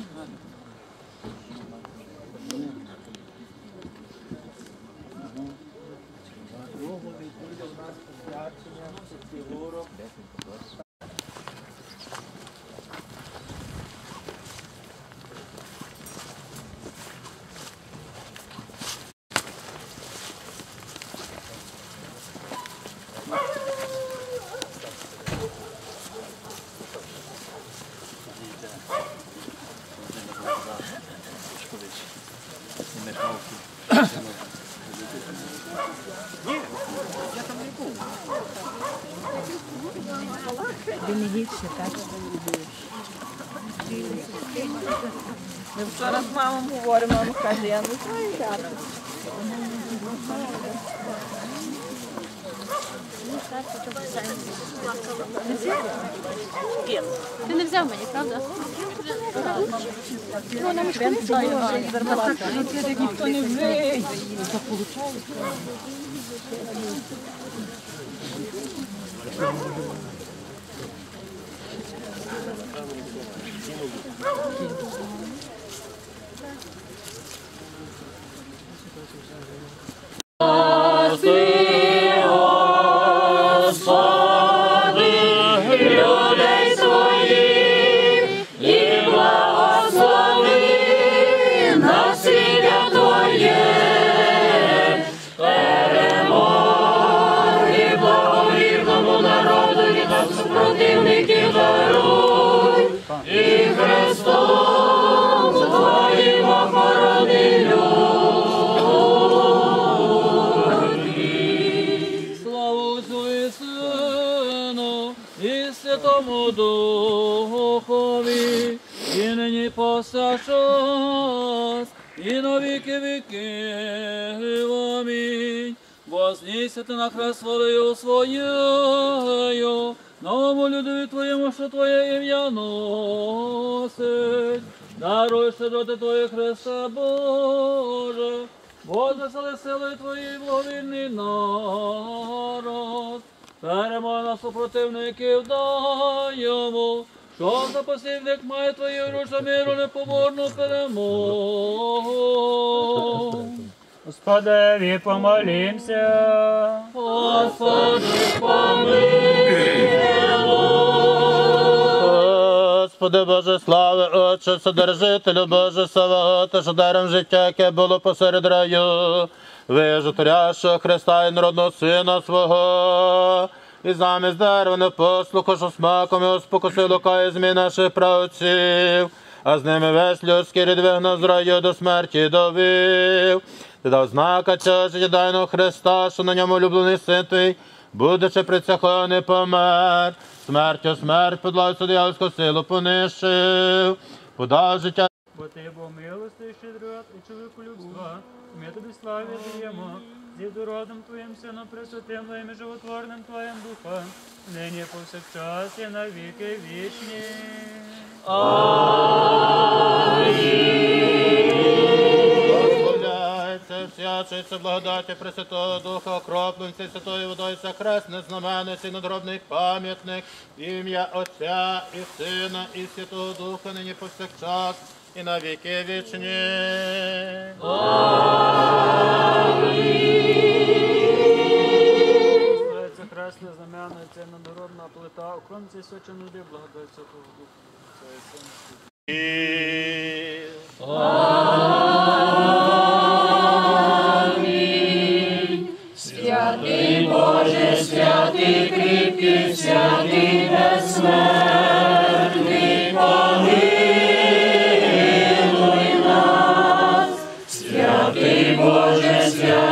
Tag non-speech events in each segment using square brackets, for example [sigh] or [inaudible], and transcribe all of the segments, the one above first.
Hadi. Він гірше, так? Ми вчора з мамою говоримо, мама каже, я не знаю як. Ти не взяв мені, правда? Ніхто не вийде. Слава повсякчас, і на віки віків. Амінь. Вознісся на хрест волею своєю, новому людові Твоєму, що Твоє ім'я носить. Даруй щедроти Твоє Христа Боже, Боже, сели силою Твоєї благовільний народ. Перемога на супротивників дай йому, що за посівник має Твою рушу миру непоборну перемогу. Господеві помолімся. Господи, Господи Боже, слави, Отче, Содержителю Боже, Саваота, що даром життя, яке було посеред раю, вижиторящого Христа і народного Сина свого, і замість дерева не послуху, що смаком його спокусив лука і наших правців, а з ними весь людський рід вигнав з раю до смерті довів. Ти дав знака цього життєдайного Христа, що на ньому улюблений син твій, будучи при цього не помер, смертю смерть подлав судиявську силу понищив, подав життя. Бо ти був милостий щедрот і чоловіку людства, ми тобі славі даємо, зі родом Твоїм Сином Пресвятим Твоїм і животворним Твоїм Духом, нині повсякчас і на віки вічні. Благословляється, всячиться благодаті Пресвятого Духа, окропленці Святою водою сахресне знаменець надробний пам'ятник, ім'я Отця і Сина, і Святого Духа, нині повсякчас, і на віки вічні. Славиться хресне знам'яна, це надгородна плита, оконці любі, благодать Святого Духа.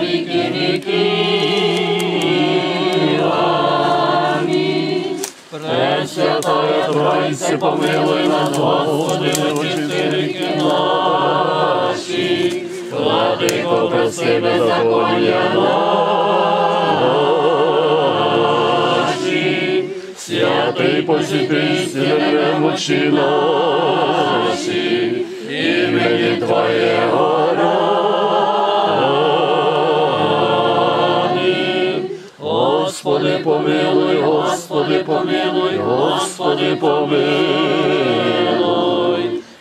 віки віки. Амінь. Пресвятая Тройце, помилуй нас, Господи, очисти ріки наші, владико, прости беззаконня наші, святий посіти, сіли мочі наші, імені Твоєго помилуй, Господи, помилуй, Господи, помилуй.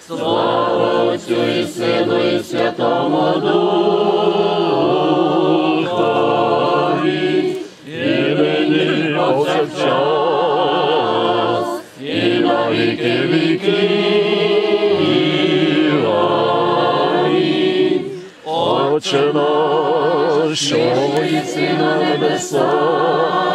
Слава Отцю і Сину і Святому Духові, і нині повсякчас, і на віки віків. Амінь. Отче наш, що єси на небесах,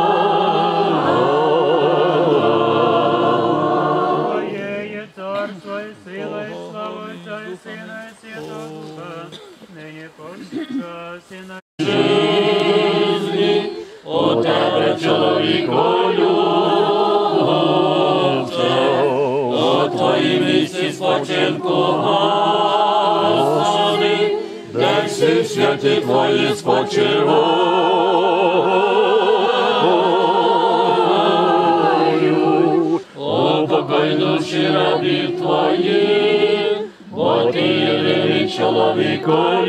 Святі твої спочивають. Упокой душі рабі твої, бо ти єдиний чоловіко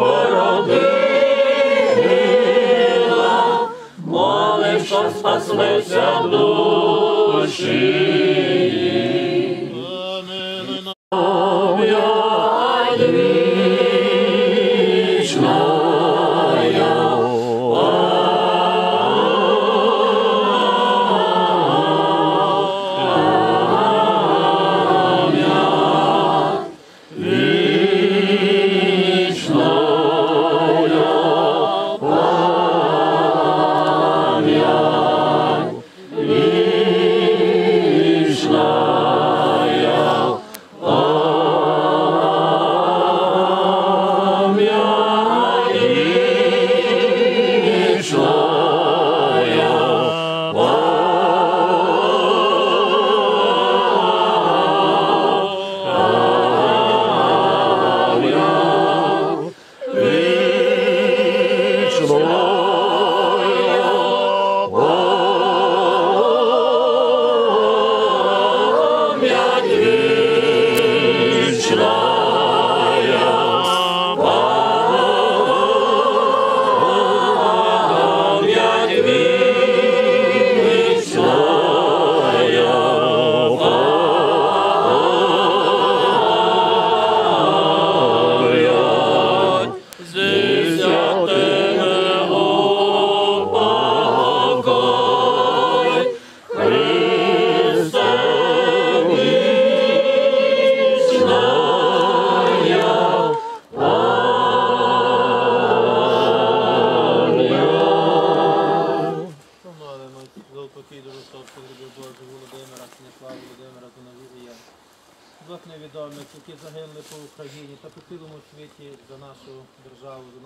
породила, молив, щоб спаслися душі.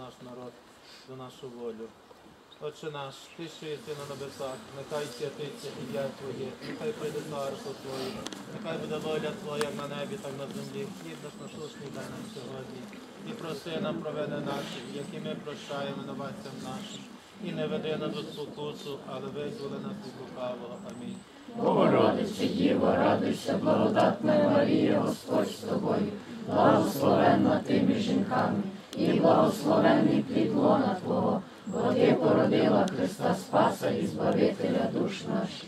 Наш народ, за нашу волю. Отче наш, ти що єси на небесах, нехай святиться ім'я Твоє, нехай прийде царство Твоє, нехай буде воля Твоя на небі, так на землі. Хліб наш насущний дай нам сьогодні. І прости нам провини наші, які ми прощаємо винуватцям нашим. І не веди нас у спокусу, але визволи нас від лукавого. Амінь. Богородице Діво, радуйся, благодатна Марія, Господь з тобою, благословенна ти між жінками, і благословенний плід лона Твого, бо ти породила Христа Спаса і Збавителя душ наших.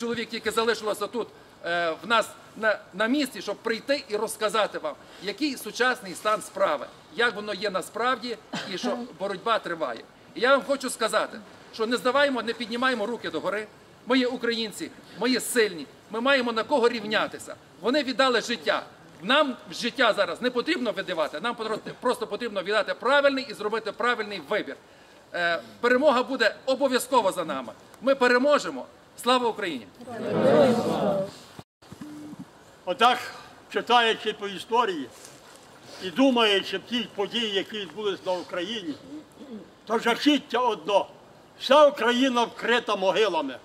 чоловік, яке залишилося тут е, в нас на, на місці, щоб прийти і розказати вам, який сучасний стан справи, як воно є насправді і що [laughs] боротьба триває. І я вам хочу сказати, що не здаваємо, не піднімаємо руки догори. Ми є українці, ми є сильні, ми маємо на кого рівнятися. Вони віддали життя. Нам життя зараз не потрібно видавати, нам просто- просто потрібно віддати правильний і зробити правильний вибір. Е, Перемога буде обов'язково за нами. Ми переможемо. Слава Україні! Отак, читаючи по історії і думаючи в ті події, які відбулись на Україні, то жахіття одно. Вся Україна вкрита могилами,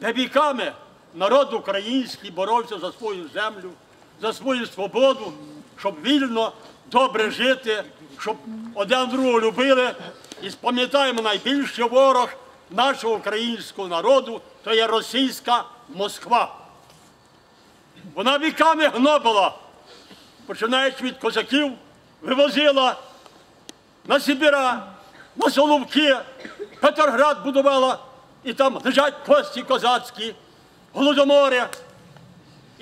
де віками народ український боровся за свою землю, за свою свободу, щоб вільно, добре жити, щоб один другого любили. І пам'ятаємо, найбільший ворог нашого українського народу то є російська Москва. Вона віками гнобила, починаючи від козаків, вивозила на Сибіра, на Соловки, Петроград будувала, і там лежать кості козацькі, голодомори.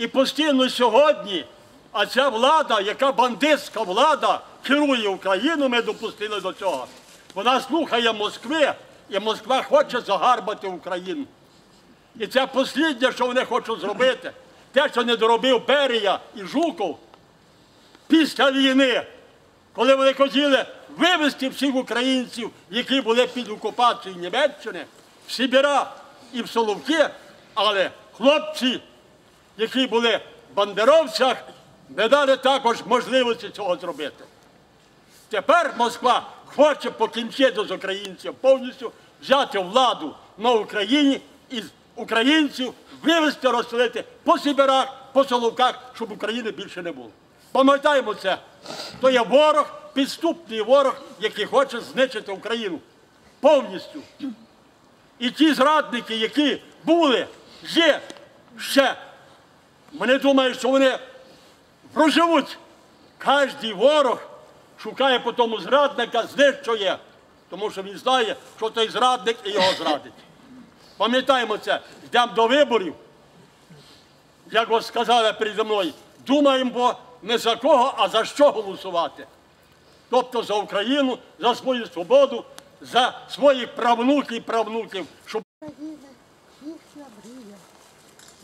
І постійно сьогодні, а ця влада, яка бандитська влада, керує Україну, ми допустили до цього. Вона слухає Москви, і Москва хоче загарбати Україну. І це посліднє, що вони хочуть зробити. Те, що не доробив Берія і Жуков після війни, коли вони хотіли вивезти всіх українців, які були під окупацією Німеччини, в Сибіра і в Соловки, але хлопці, які були в бандеровцях, не дали також можливості цього зробити. Тепер Москва хоче покінчити з українців повністю, взяти владу на Україні і українців вивезти, розселити по Сибирах, по Соловках, щоб України більше не було. Пам'ятаємо це. То є ворог, підступний ворог, який хоче знищити Україну повністю. І ті зрадники, які були, є ще, вони думають, що вони проживуть. Кожний ворог шукає по тому зрадника, знищує, тому що він знає, що той зрадник і його зрадить. Пам'ятаємо це, йдемо до виборів, як ось сказали переді мною, думаємо не за кого, а за що голосувати. Тобто за Україну, за свою свободу, за своїх правнуків і правнуків,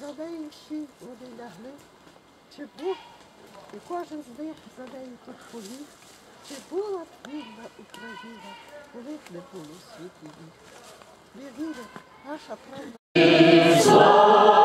Всі вони лягли. Чи був, і кожен з них за нею тут поліг. Чи була б вільна Україна, коли б не було світлі. Не. Ми наша правда.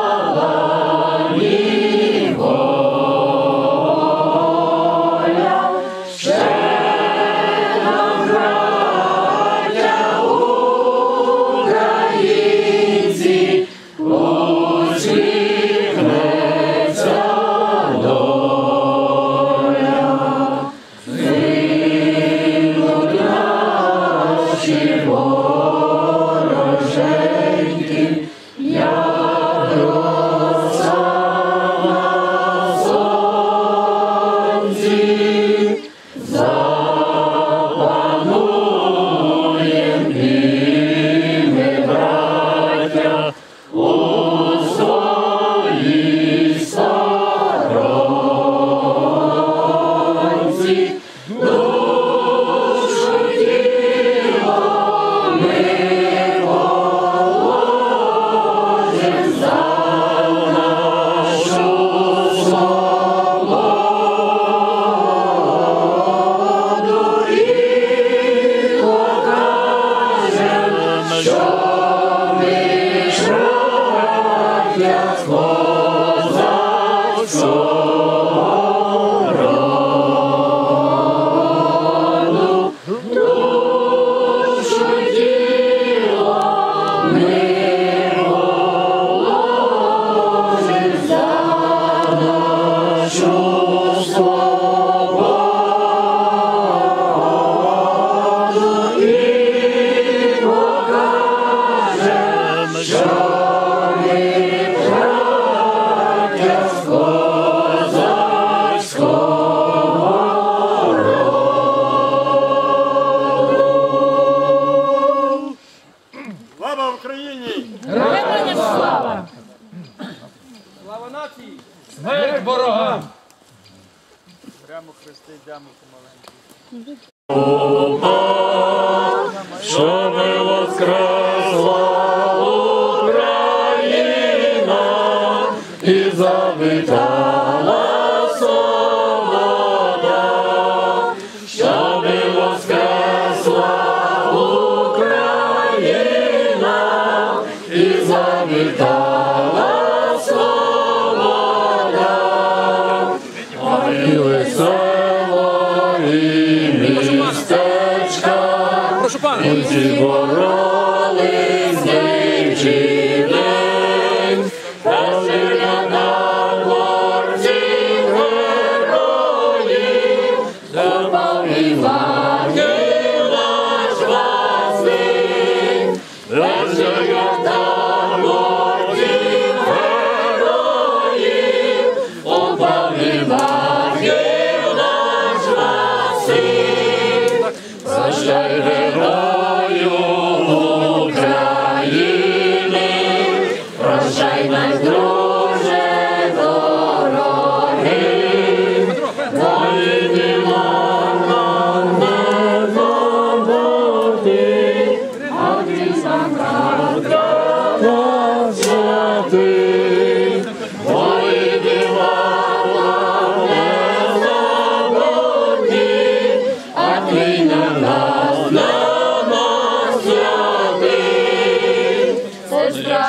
І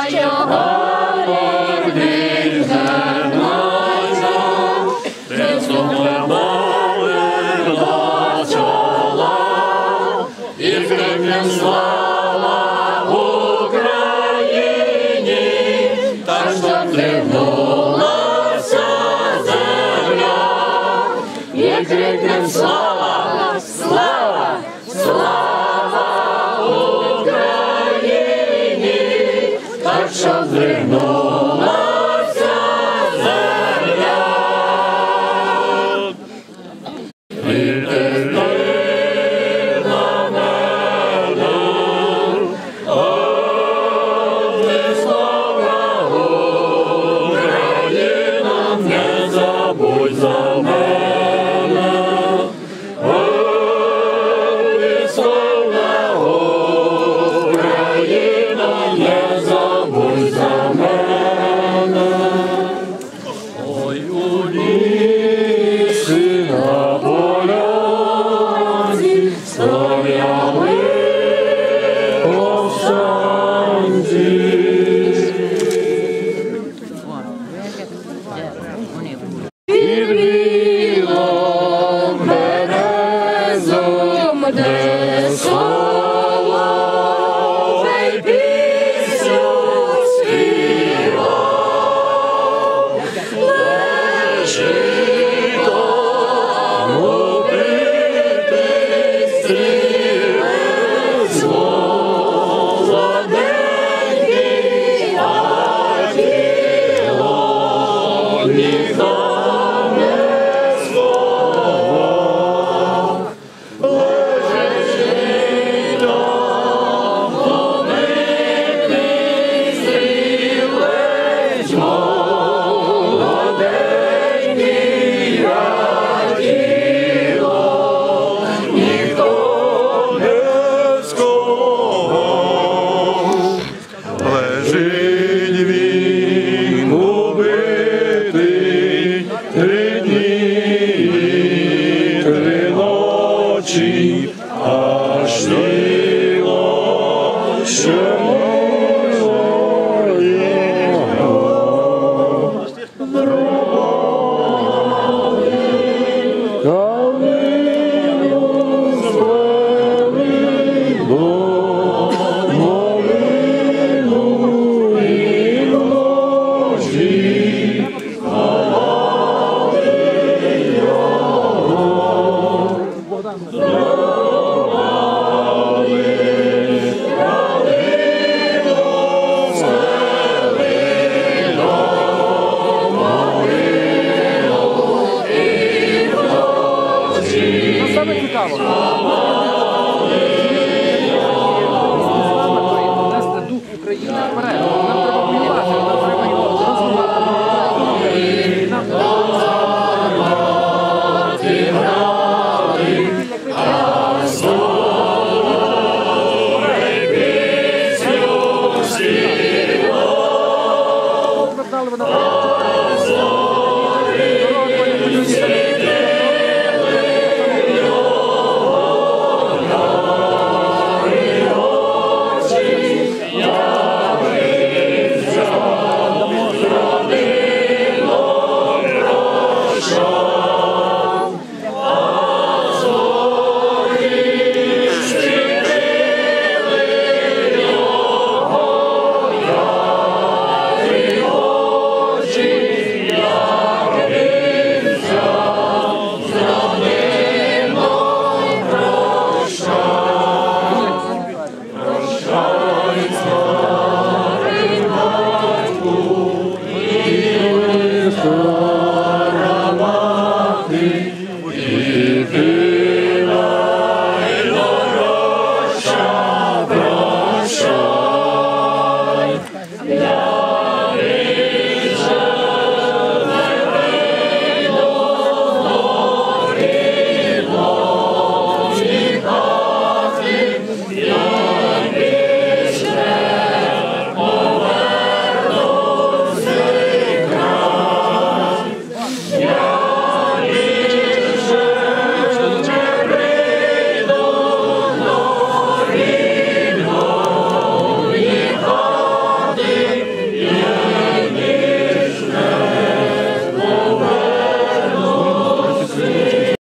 Jehovah.